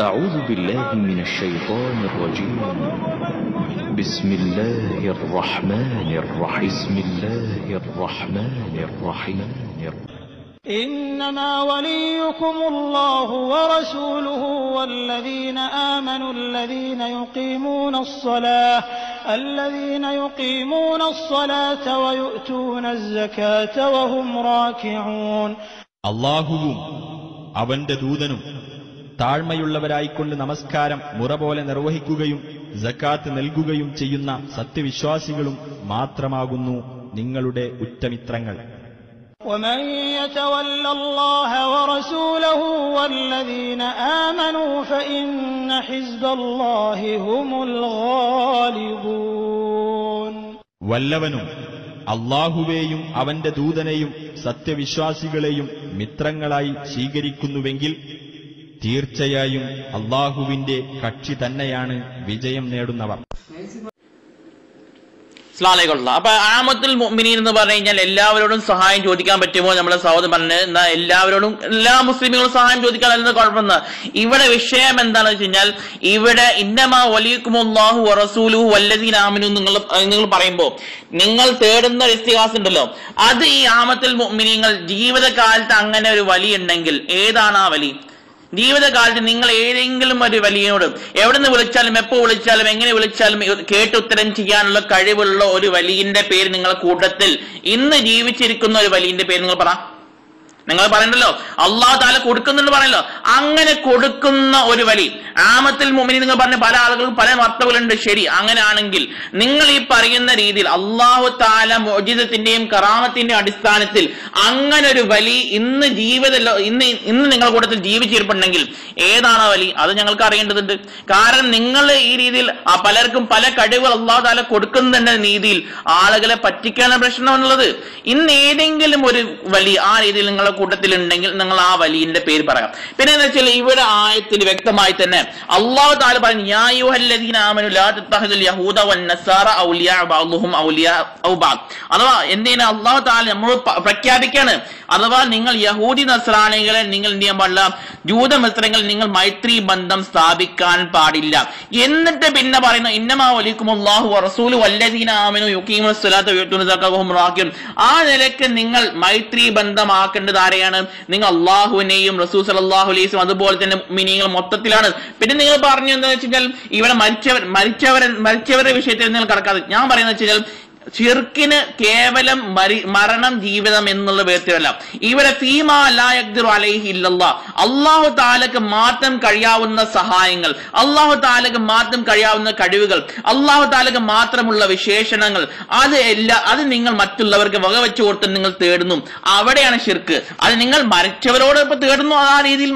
أعوذ بالله من الشيطان الرجيم بسم الله الرحمن الرحيم بسم الله الرحمن الرحيم إنما وليكم الله ورسوله والذين آمنوا الذين يقيمون الصلاة الذين يقيمون الصلاة ويؤتون الزكاة وهم راكعون അള്ളാഹുവും അവന്റെ ദൂതനും താഴ്മയുള്ളവരായിക്കൊണ്ട് നമസ്കാരം മുറ പോലെ നിർവഹിക്കുകയും ജക്കാത്ത് നൽകുകയും ചെയ്യുന്ന സത്യവിശ്വാസികളും മാത്രമാകുന്നു നിങ്ങളുടെ ഉറ്റമിത്രങ്ങൾ. വല്ലവനും അള്ളാഹുവേയും അവന്റെ ദൂതനെയും സത്യവിശ്വാസികളെയും മിത്രങ്ങളായി സ്വീകരിക്കുന്നുവെങ്കിൽ തീർച്ചയായും അള്ളാഹുവിന്റെ കക്ഷി തന്നെയാണ് വിജയം നേടുന്നവർ. അപ്പൊ ആമത്തുൽ മുഅ്മിനീൻ എന്ന് പറഞ്ഞു കഴിഞ്ഞാൽ എല്ലാവരോടും സഹായം ചോദിക്കാൻ പറ്റുമോ നമ്മളെ സഹോദരൻ പറഞ്ഞത്? എന്നാ എല്ലാവരോടും എല്ലാ മുസ്ലിമുകളും സഹായം ചോദിക്കാൻ അല്ലെന്ന് കുഴപ്പമെന്ന് ഇവിടെ വിഷയം എന്താണെന്ന് വെച്ച് കഴിഞ്ഞാൽ ഇവിടെ ഇന്നമാ വലിയക്കുമുല്ലാഹു വറസൂലു വല്ലദീന ആമിനു നിങ്ങൾ നിങ്ങൾ പറയുമ്പോ നിങ്ങൾ തേടുന്ന ഇസ്തിഹാസ് ഉണ്ടല്ലോ. അത് ഈ ആമത്തുൽ മുഅ്മിനീങ്ങൾ ജീവിതകാലത്ത് അങ്ങനെ ഒരു വലി ഉണ്ടെങ്കിൽ ഏതാണ് ആ വലി? ജീവിതകാലത്ത് നിങ്ങൾ ഏതെങ്കിലും ഒരു വലിയോട് എവിടെ നിന്ന് വിളിച്ചാലും എപ്പോൾ വിളിച്ചാലും എങ്ങനെ വിളിച്ചാലും കേട്ടുത്തരം ചെയ്യാനുള്ള കഴിവുള്ള ഒരു വലിയന്റെ പേര് നിങ്ങളുടെ കൂട്ടത്തിൽ. ഇന്ന് ജീവിച്ചിരിക്കുന്ന ഒരു വലിയന്റെ പേര് നിങ്ങൾ പറ. നിങ്ങൾ പറയണ്ടല്ലോ അള്ളാഹു താല കൊടുക്കുന്നുണ്ട് പറയല്ലോ അങ്ങനെ കൊടുക്കുന്ന ഒരു വലി. ആമത്തിൽ മുമിനി നിങ്ങൾ പറഞ്ഞ പല ആളുകൾക്കും പല വാർത്തകളുണ്ട് ശരി. അങ്ങനെയാണെങ്കിൽ നിങ്ങൾ ഈ പറയുന്ന രീതിയിൽ അള്ളാഹു താല മോജിതത്തിന്റെയും കറാമത്തിന്റെയും അടിസ്ഥാനത്തിൽ അങ്ങനെ ഒരു വലി ഇന്ന് ജീവിത ഇന്ന് ഇന്ന് നിങ്ങൾ കൂട്ടത്തിൽ ജീവിച്ചിരിപ്പുണ്ടെങ്കിൽ ഏതാണ് വലി? അത് ഞങ്ങൾക്ക് അറിയേണ്ടതുണ്ട്. കാരണം നിങ്ങൾ ഈ രീതിയിൽ പലർക്കും പല കഴിവുകൾ അള്ളാഹു താല കൊടുക്കുന്നുണ്ട് രീതിയിൽ ആളുകളെ പറ്റിക്കാനുള്ള പ്രശ്നം എന്നുള്ളത് ഇന്ന് ഏതെങ്കിലും ഒരു വലി ആ രീതിയിൽ നിങ്ങളുടെ കൂട്ടത്തിൽ ഉണ്ടെങ്കിൽ നിങ്ങൾ ആ വലിയന്റെ പേര് പറയാം. പിന്നെ എന്താ വെച്ചാൽ ഇവിടെ ആയത്തിൽ വ്യക്തമായി തന്നെ അള്ളാഹു താല പറഞ്ഞു അഥവാ എന്തിനാ അള്ളാഹു താല നമ്മൾ പ്രഖ്യാപിക്കാണ്? അഥവാ നിങ്ങൾ യഹൂദി നസ്രാണികളെ നിങ്ങൾ എന്ത് ചെയ്യാൻ പാടില്ല? ജൂത മത്സരങ്ങൾ നിങ്ങൾ മൈത്രി ബന്ധം സ്ഥാപിക്കാൻ പാടില്ല. എന്നിട്ട് പിന്നെ പറയുന്നു ഇന്നമാ വലിക്കും അള്ളാഹു റസൂൽ വല്ലദീന ആമനു യുക്കീമു സ്വലാത്ത് വീട്ടുന്ന സക്കവും റാക്കിയും ആ നിലയ്ക്ക് നിങ്ങൾ മൈത്രി ബന്ധമാക്കേണ്ടത് ആരെയാണ്? നിങ്ങൾ അള്ളാഹുവിനെയും റസൂൽ സലാഹു അലൈസും അതുപോലെ തന്നെ മിനിങ്ങൾ മൊത്തത്തിലാണ്. പിന്നെ നിങ്ങൾ പറഞ്ഞു എന്താ വെച്ചാൽ ഇവിടെ മരിച്ചവർ മരിച്ചവർ മരിച്ചവരുടെ വിഷയത്തിൽ നിങ്ങൾ കടക്കാതെ. ഞാൻ പറയുന്നത് വെച്ച് ഷിർക്കിന് കേവലം മരി മരണം ജീവിതം എന്നുള്ള വേർതിരല്ല ഇവിടെ ഫീമാ ലാ യഖ്ദിറു അലൈഹി ഇല്ലല്ലാ. അല്ലാഹു താലക്ക് മാത്രം കഴിയാവുന്ന സഹായങ്ങൾ അള്ളാഹു താലക്ക് മാത്രം കഴിയാവുന്ന കഴിവുകൾ അള്ളാഹു താലക്ക് മാത്രമുള്ള വിശേഷണങ്ങൾ അത് എല്ലാ അത് നിങ്ങൾ മറ്റുള്ളവർക്ക് വകവെച്ചു കൊടുത്ത് നിങ്ങൾ തേടുന്നു. അവിടെയാണ് ഷിർക്ക് അത് നിങ്ങൾ മരിച്ചവരോട് ഇപ്പൊ തേടുന്നു ആ രീതിയിൽ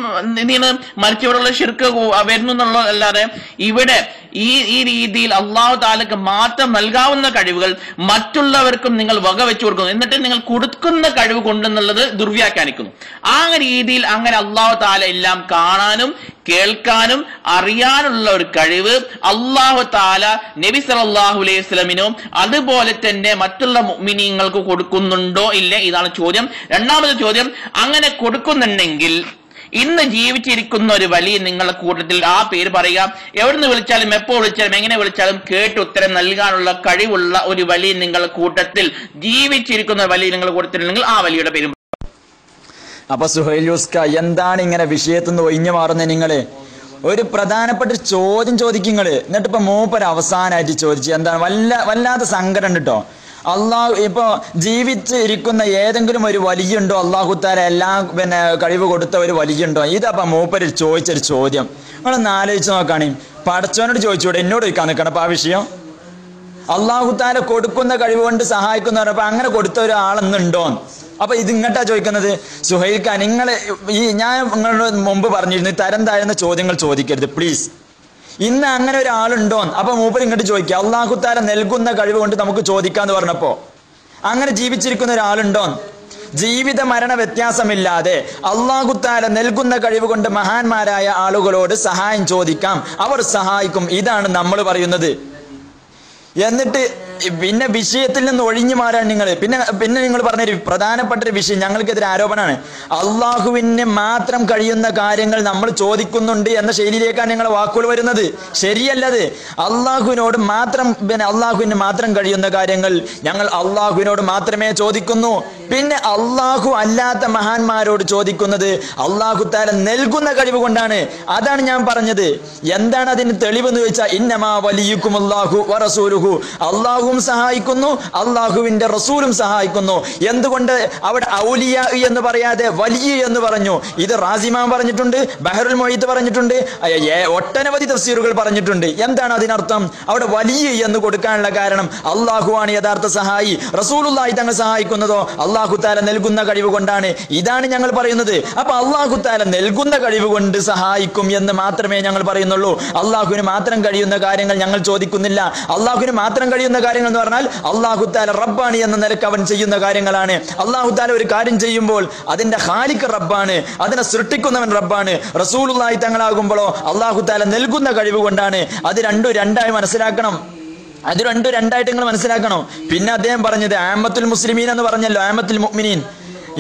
എന്താണ് മരിച്ചവരോടുള്ള ഷിർക്ക് വരുന്നു എന്നുള്ള അല്ലാതെ ഇവിടെ ഈ ഈ രീതിയിൽ അള്ളാഹു താലക്ക് മാത്രം നൽകാവുന്ന കഴിവുകൾ മറ്റുള്ളവർക്കും നിങ്ങൾ വക വെച്ചു കൊടുക്കുന്നു. എന്നിട്ട് നിങ്ങൾ കൊടുക്കുന്ന കഴിവ് കൊണ്ടെന്നുള്ളത് ദുർവ്യാഖ്യാനിക്കുന്നു. ആ രീതിയിൽ അങ്ങനെ അള്ളാഹു താല എല്ലാം കാണാനും കേൾക്കാനും അറിയാനുള്ള ഒരു കഴിവ് അള്ളാഹു താല നബി സലാഹു അലൈഹി സ്വലമിനോ അതുപോലെ തന്നെ മറ്റുള്ള മിനിങ്ങൾക്ക് കൊടുക്കുന്നുണ്ടോ ഇല്ലേ? ഇതാണ് ചോദ്യം. രണ്ടാമത്തെ ചോദ്യം അങ്ങനെ കൊടുക്കുന്നുണ്ടെങ്കിൽ ഇന്ന് ജീവിച്ചിരിക്കുന്ന ഒരു വലിയ നിങ്ങളുടെ കൂട്ടത്തിൽ ആ പേര് പറയുക. എവിടുന്ന് വിളിച്ചാലും എപ്പോൾ വിളിച്ചാലും എങ്ങനെ വിളിച്ചാലും കേട്ട് ഉത്തരം നൽകാനുള്ള കഴിവുള്ള ഒരു വലിയ നിങ്ങളുടെ കൂട്ടത്തിൽ ജീവിച്ചിരിക്കുന്ന വലിയ നിങ്ങളുടെ കൂട്ടത്തിൽ നിങ്ങൾ ആ വലിയുടെ പേരും അപ്പൊ സുഹൈൽ യൂസ്ക എന്താണ് ഇങ്ങനെ വിഷയത്തിൽ നിന്ന് ഒഴിഞ്ഞു മാറുന്നത് നിങ്ങൾ? ഒരു പ്രധാനപ്പെട്ട ചോദ്യം ചോദിക്കുങ്ങൾ എന്നിട്ട് ഇപ്പൊ മൂപ്പര് അവസാനമായിട്ട് ചോദിച്ചു എന്താണ്? വല്ല വല്ലാത്ത സങ്കടം ഉണ്ട് കേട്ടോ അള്ളാഹു ഇപ്പൊ ജീവിച്ച് ഇരിക്കുന്ന ഏതെങ്കിലും ഒരു വലിയുണ്ടോ? അള്ളാഹുത്താര എല്ലാം പിന്നെ കഴിവ് കൊടുത്ത ഒരു വലിയുണ്ടോ? ഇതപ്പൊ മൂപ്പര് ചോദിച്ചൊരു ചോദ്യം. നിങ്ങളൊന്ന് ആലോചിച്ച് നോക്കാണേ. പടച്ചവനോട് ചോദിച്ചൂടെ എന്നോട് ചോദിക്കാൻ നിൽക്കണം അപ്പൊ ആ വിഷയം? അള്ളാഹുത്താര കൊടുക്കുന്ന കഴിവ് കൊണ്ട് സഹായിക്കുന്ന പറഞ്ഞപ്പോ അങ്ങനെ കൊടുത്ത ഒരാളെന്നുണ്ടോ അപ്പൊ ഇത് ഇങ്ങോട്ടാ ചോദിക്കുന്നത്. സുഹൈൽ ഖാൻ നിങ്ങൾ ഈ ഞാൻ നിങ്ങളോട് മുമ്പ് പറഞ്ഞിരുന്നു തരം താഴ്ന്ന ചോദ്യങ്ങൾ ചോദിക്കരുത് പ്ലീസ് ഇന്ന് അങ്ങനെ ഒരാളുണ്ടോ അപ്പൊ മൂപ്പർ ഇങ്ങോട്ട് ചോദിക്കുക അള്ളാഹുത്താല നൽകുന്ന കഴിവ് കൊണ്ട് നമുക്ക് ചോദിക്കാന്ന് പറഞ്ഞപ്പോ അങ്ങനെ ജീവിച്ചിരിക്കുന്ന ഒരാളുണ്ടോ ജീവിത മരണ വ്യത്യാസമില്ലാതെ അള്ളാഹുത്താല നൽകുന്ന കഴിവ് കൊണ്ട് മഹാന്മാരായ ആളുകളോട് സഹായം ചോദിക്കാം. അവർ സഹായിക്കും. ഇതാണ് നമ്മൾ പറയുന്നത്. എന്നിട്ട് പിന്നെ വിഷയത്തിൽ നിന്ന് ഒഴിഞ്ഞു മാറാൻ നിങ്ങൾ പിന്നെ പിന്നെ നിങ്ങൾ പറഞ്ഞൊരു പ്രധാനപ്പെട്ട ഒരു വിഷയം ഞങ്ങൾക്കെതിരെ ആരോപണമാണ്. അള്ളാഹുവിന് മാത്രം കഴിയുന്ന കാര്യങ്ങൾ നമ്മൾ ചോദിക്കുന്നുണ്ട് എന്ന ശൈലിയിലേക്കാണ് നിങ്ങളെ വാക്കുകൾ വരുന്നത്. ശരിയല്ലത്. അള്ളാഹുവിനോട് മാത്രം പിന്നെ അള്ളാഹുവിന് മാത്രം കഴിയുന്ന കാര്യങ്ങൾ ഞങ്ങൾ അള്ളാഹുവിനോട് മാത്രമേ ചോദിക്കുന്നു. പിന്നെ അള്ളാഹു അല്ലാത്ത മഹാന്മാരോട് ചോദിക്കുന്നത് അള്ളാഹു താല നൽകുന്ന കഴിവ് കൊണ്ടാണ്. അതാണ് ഞാൻ പറഞ്ഞത്. എന്താണ് അതിന് തെളിവെന്ന് ചോദിച്ചാൽ ഇന്നമാ വലിയക്കും അള്ളാഹു വറസൂലുഹു അള്ളാഹുവും സഹായിക്കുന്നു അള്ളാഹുവിന്റെ റസൂലും സഹായിക്കുന്നു. എന്തുകൊണ്ട് അവിടെ ഔലിയ എന്ന് പറയാതെ വലിയ എന്ന് പറഞ്ഞു? ഇത് റാസിമാൻ പറഞ്ഞിട്ടുണ്ട് ബഹറുൽ മൊയ്ത്ത് പറഞ്ഞിട്ടുണ്ട് ഒട്ടനവധി തഫ്സീറുകൾ പറഞ്ഞിട്ടുണ്ട്. എന്താണ് അതിനർത്ഥം? അവിടെ വലിയ എന്ന് കൊടുക്കാനുള്ള കാരണം അള്ളാഹുവാണ് യഥാർത്ഥ സഹായി. റസൂലുള്ളാഹി തങ്ങൾ സഹായിക്കുന്നതോ അള്ളാഹു താല നൽകുന്ന കഴിവ് കൊണ്ടാണ്. ഇതാണ് ഞങ്ങൾ പറയുന്നത്. അപ്പൊ അള്ളാഹു താല നൽകുന്ന കഴിവ് കൊണ്ട് സഹായിക്കും എന്ന് മാത്രമേ ഞങ്ങൾ പറയുന്നുള്ളൂ. അള്ളാഹുവിന് മാത്രം കഴിയുന്ന കാര്യങ്ങൾ ഞങ്ങൾ ചോദിക്കുന്നില്ല. അള്ളാഹുവിന് മാത്രം കഴിയുന്ന കാര്യങ്ങൾ എന്ന് പറഞ്ഞാൽ അള്ളാഹു താല റബ്ബാണ് എന്ന നിലയ്ക്ക് അവൻ ചെയ്യുന്ന കാര്യങ്ങളാണ്. അള്ളാഹു താല ഒരു കാര്യം ചെയ്യുമ്പോൾ അതിന്റെ ഹാലിക്ക് റബ്ബാണ് അതിനെ സൃഷ്ടിക്കുന്നവൻ റബ്ബാണ്. റസൂലുള്ളാഹി തങ്ങളാകുമ്പോഴോ അള്ളാഹു താല നൽകുന്ന കഴിവ് കൊണ്ടാണ്. അത് രണ്ടും രണ്ടായി മനസ്സിലാക്കണം. അത് രണ്ടും രണ്ടായിട്ട് നിങ്ങൾ മനസ്സിലാക്കണം. പിന്നെ അദ്ദേഹം പറഞ്ഞത് ആമത്തുൽ മുസ്ലിമീൻ എന്ന് പറഞ്ഞല്ലോ ആമത്തുൽ മുഅ്മിനീൻ.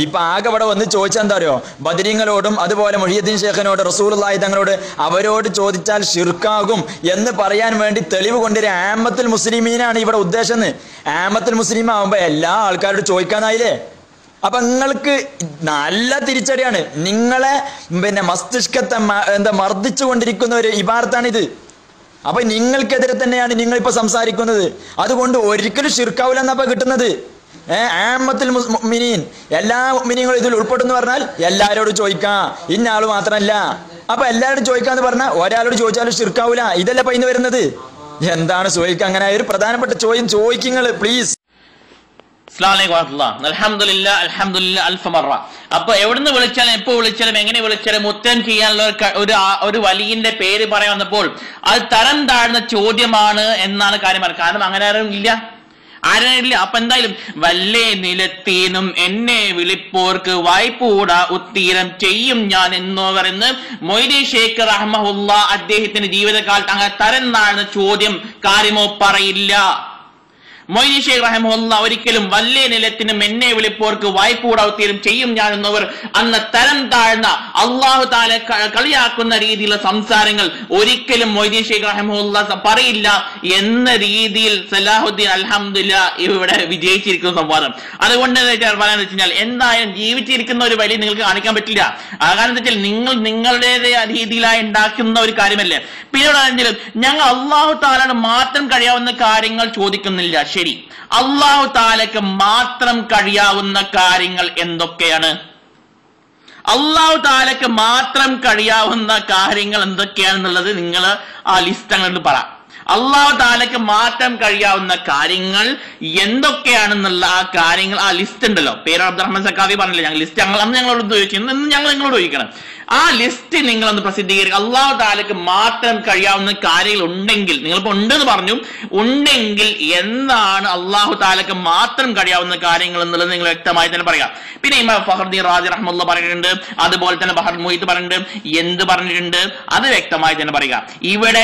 ഇപ്പൊ ആകെ ഇവിടെ വന്ന് ചോദിച്ചാൽ എന്താ അറിയോ? ബദരീങ്ങളോടും അതുപോലെ മൊഴിയദ്ദീൻ ഷേഖിനോട് റസൂലുള്ളാഹി തങ്ങളോട് അവരോട് ചോദിച്ചാൽ ഷിർക്കാകും എന്ന് പറയാൻ വേണ്ടി തെളിവ് കൊണ്ടൊരു ആമത്തുൽ മുസ്ലിമീനാണ് ഇവിടെ ഉദ്ദേശം ആമത്തുൽ മുസ്ലിം ആവുമ്പോ എല്ലാ ആൾക്കാരോട് ചോദിക്കാനായില്ലേ? അപ്പൊ നിങ്ങൾക്ക് നല്ല തിരിച്ചടിയാണ്. നിങ്ങളെ പിന്നെ മസ്തിഷ്കത്തെ എന്താ മർദ്ദിച്ചു കൊണ്ടിരിക്കുന്ന ഒരു ഇബാർത്താണിത്. അപ്പൊ നിങ്ങൾക്കെതിരെ തന്നെയാണ് നിങ്ങൾ ഇപ്പൊ സംസാരിക്കുന്നത്. അതുകൊണ്ട് ഒരിക്കലും ഷിർക്കാവില്ല എന്നപ്പോ കിട്ടുന്നത്. മുഅ്മിനീൻ. എല്ലാ മിനിങ്ങളും ഇതിൽ ഉൾപ്പെടുന്നു പറഞ്ഞാൽ എല്ലാവരോടും ചോദിക്കാം. ഇന്ന ആൾ മാത്രമല്ല അപ്പൊ എല്ലാവരോടും ചോദിക്കാന്ന് പറഞ്ഞാൽ ഒരാളോട് ചോദിച്ചാലും ഷിർക്കാവൂല ഇതല്ല പൈന്ന് വരുന്നത്? എന്താണ് ചോദിക്കുക അങ്ങനെ ഒരു പ്രധാനപ്പെട്ട ചോദ്യം ചോദിക്കുങ്ങൾ പ്ലീസ് അപ്പൊ എവിടുന്ന് വിളിച്ചാലും എപ്പോ വിളിച്ചാലും എങ്ങനെ വിളിച്ചാലും മുത്തം ചെയ്യാനുള്ള ഒരു ഒരു വലിയന്റെ പേര് പറയാൻ വന്നപ്പോൾ അത് തരം താഴ്ന്ന ചോദ്യമാണ് എന്നാണ് കാര്യം കാരണം അങ്ങനെ ആരും ഇല്ല. ആരും ഇല്ല അപ്പൊ എന്തായാലും വല്ലേ നിലത്തീനും എന്നെ വിളിപ്പോർക്ക് വായ്പൂട ഉത്തീരം ചെയ്യും ഞാൻ എന്നോവർ എന്ന് മൊയ്തി ഷേഖ് റഹ്മുല്ല അദ്ദേഹത്തിന്റെ ജീവിതകാലത്ത് അങ്ങനെ തരം ചോദ്യം കാര്യമോ പറയില്ല. മൊയ്നി ഷെയ്ഖ് റഹമുല്ല ഒരിക്കലും വല്ലേ നിലത്തിനും എന്നെ വിളിപ്പോർക്ക് വായ്പൂടാവുത്തീരും ചെയ്യും ഞാൻ എന്നവർ അന്ന് തരം താഴ്ന്ന അള്ളാഹു താല കളിയാക്കുന്ന രീതിയിലുള്ള സംസാരങ്ങൾ ഒരിക്കലും മൊയ്തീൻ ഷെയ്ഖ് റഹമുല്ല പറയില്ല എന്ന രീതിയിൽ സലാഹുദ്ദീൻ അലഹമില്ല ഇവിടെ വിജയിച്ചിരിക്കുന്ന സംവാദം അതുകൊണ്ട് പറയാന്ന് വെച്ച് കഴിഞ്ഞാൽ എന്തായാലും ജീവിച്ചിരിക്കുന്ന ഒരു വഴി നിങ്ങൾക്ക് കാണിക്കാൻ പറ്റില്ല. കാരണം എന്താ വെച്ചാൽ നിങ്ങൾ നിങ്ങളുടേതായ രീതിയിലായി ഉണ്ടാക്കുന്ന ഒരു കാര്യമല്ലേ? ആണെങ്കിലും ഞങ്ങൾ അള്ളാഹു താലാണ് മാത്രം കഴിയാവുന്ന കാര്യങ്ങൾ ചോദിക്കുന്നില്ല. ശരി. അള്ളാഹു താലക്ക് മാത്രം കഴിയാവുന്ന കാര്യങ്ങൾ എന്തൊക്കെയാണ്? അള്ളാഹു താലക്ക് മാത്രം കഴിയാവുന്ന കാര്യങ്ങൾ എന്തൊക്കെയാണെന്നുള്ളത് നിങ്ങൾ ആ ലിസ്റ്റ് അങ്ങോട്ട് പറ. അള്ളാഹു താലക്ക് മാത്രം കഴിയാവുന്ന കാര്യങ്ങൾ എന്തൊക്കെയാണെന്നുള്ള ആ കാര്യങ്ങൾ ആ ലിസ്റ്റ് ഉണ്ടല്ലോ പേര് അബ്ദുറഹ്മാൻ സക്കാവി പറഞ്ഞില്ലേ? ഞങ്ങൾ ലിസ്റ്റ് ഞങ്ങൾ അന്ന് ഞങ്ങളോട് ചോദിക്കുന്നു ഇന്ന് ഞങ്ങൾ നിങ്ങളോട് ചോദിക്കണം. ആ ലിസ്റ്റ് നിങ്ങൾ നിങ്ങളൊന്ന് പ്രസിദ്ധീകരിക്കുക അള്ളാഹു താലക്ക് മാത്രം കഴിയാവുന്ന കാര്യങ്ങൾ ഉണ്ടെങ്കിൽ നിങ്ങളിപ്പോ ഉണ്ടെന്ന് പറഞ്ഞു. ഉണ്ടെങ്കിൽ എന്താണ് അള്ളാഹു താലക്ക് മാത്രം കഴിയാവുന്ന കാര്യങ്ങൾ എന്നുള്ളത് നിങ്ങൾ വ്യക്തമായി തന്നെ പറയാം. പിന്നെ ഇമാം ഫഹർദീൻ റാജി റഹ്മുല്ല പറഞ്ഞിട്ടുണ്ട് അതുപോലെ തന്നെ ബഹർ മൊയ്ത്ത് പറഞ്ഞിട്ടുണ്ട് എന്ത് പറഞ്ഞിട്ടുണ്ട്? അത് വ്യക്തമായി തന്നെ പറയുക ഇവിടെ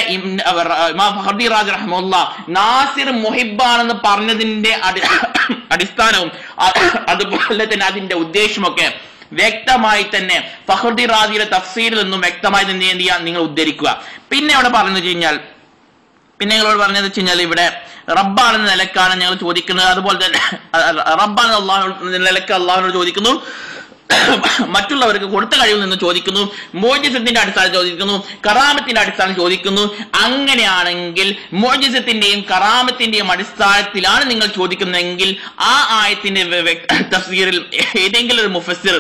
ഇമാം റാജി റഹ്മുല്ല നാസിർ മുഹിബാണെന്ന് പറഞ്ഞതിന്റെ അടിസ്ഥാനവും അതുപോലെ തന്നെ അതിന്റെ ഉദ്ദേശമൊക്കെ വ്യക്തമായി തന്നെ ഫഹർദി റാദിയുടെ തഫ്സീരിൽ നിന്നും വ്യക്തമായി തന്നെ എന്ത് ചെയ്യാം നിങ്ങൾ ഉദ്ധരിക്കുക. പിന്നെ അവിടെ പറഞ്ഞു വെച്ച് കഴിഞ്ഞാൽ പിന്നെ നിങ്ങളോട് പറഞ്ഞത് വെച്ച് കഴിഞ്ഞാൽ ഇവിടെ റബ്ബാണെന്ന നിലക്കാണ് ഞങ്ങൾ ചോദിക്കുന്നത്. അതുപോലെ തന്നെ റബ്ബാണ് അള്ളാഹു നിലയ്ക്ക് അള്ളാഹുനോട് ചോദിക്കുന്നു. മറ്റുള്ളവർക്ക് കൊടുത്ത കഴിവിൽ നിന്ന് ചോദിക്കുന്നു മോജിസത്തിന്റെ അടിസ്ഥാനം ചോദിക്കുന്നു കറാമത്തിന്റെ അടിസ്ഥാനം ചോദിക്കുന്നു. അങ്ങനെയാണെങ്കിൽ മോജിസത്തിന്റെയും കറാമത്തിന്റെയും അടിസ്ഥാനത്തിലാണ് നിങ്ങൾ ചോദിക്കുന്നതെങ്കിൽ ആ ആയത്തിന്റെ തഫ്സീറിൽ ഏതെങ്കിലും ഒരു മുഫസിർ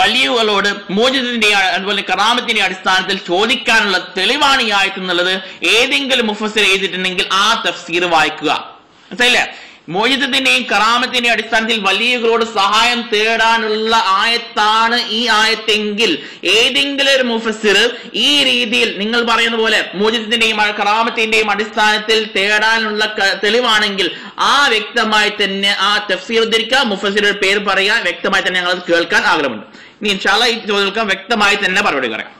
വലിയകളോട് മോചിതത്തിന്റെ അതുപോലെ കറാമത്തിന്റെ അടിസ്ഥാനത്തിൽ ചോദിക്കാനുള്ള തെളിവാണ് ഈ ആയത്ത് എന്നുള്ളത്. ഏതെങ്കിലും മുഫസിർ എഴുതിയിട്ടുണ്ടെങ്കിൽ ആ തഫ്സീർ വായിക്കുക. മനസ്സിലായില്ലേ? മോചിതത്തിന്റെയും കറാമത്തിന്റെയും അടിസ്ഥാനത്തിൽ വലിയകളോട് സഹായം തേടാനുള്ള ആയത്താണ് ഈ ആയത്തെങ്കിൽ ഏതെങ്കിലും ഒരു മുഫസിർ ഈ രീതിയിൽ നിങ്ങൾ പറയുന്ന പോലെ മോചിതത്തിന്റെയും കറാമത്തിന്റെയും അടിസ്ഥാനത്തിൽ തേടാനുള്ള തെളിവാണെങ്കിൽ ആ വ്യക്തമായി തന്നെ ആ തഫ്സീർ ഉദ്ധരിക്കുക മുഫസിറുടെ പേര് പറയുക വ്യക്തമായി തന്നെ ഞങ്ങൾ കേൾക്കാൻ ആഗ്രഹമുണ്ട്. ഇനി ഇൻഷാല്ല ഈ ചോദ്യങ്ങൾക്ക് വ്യക്തമായി തന്നെ മറുപടി പറയാം.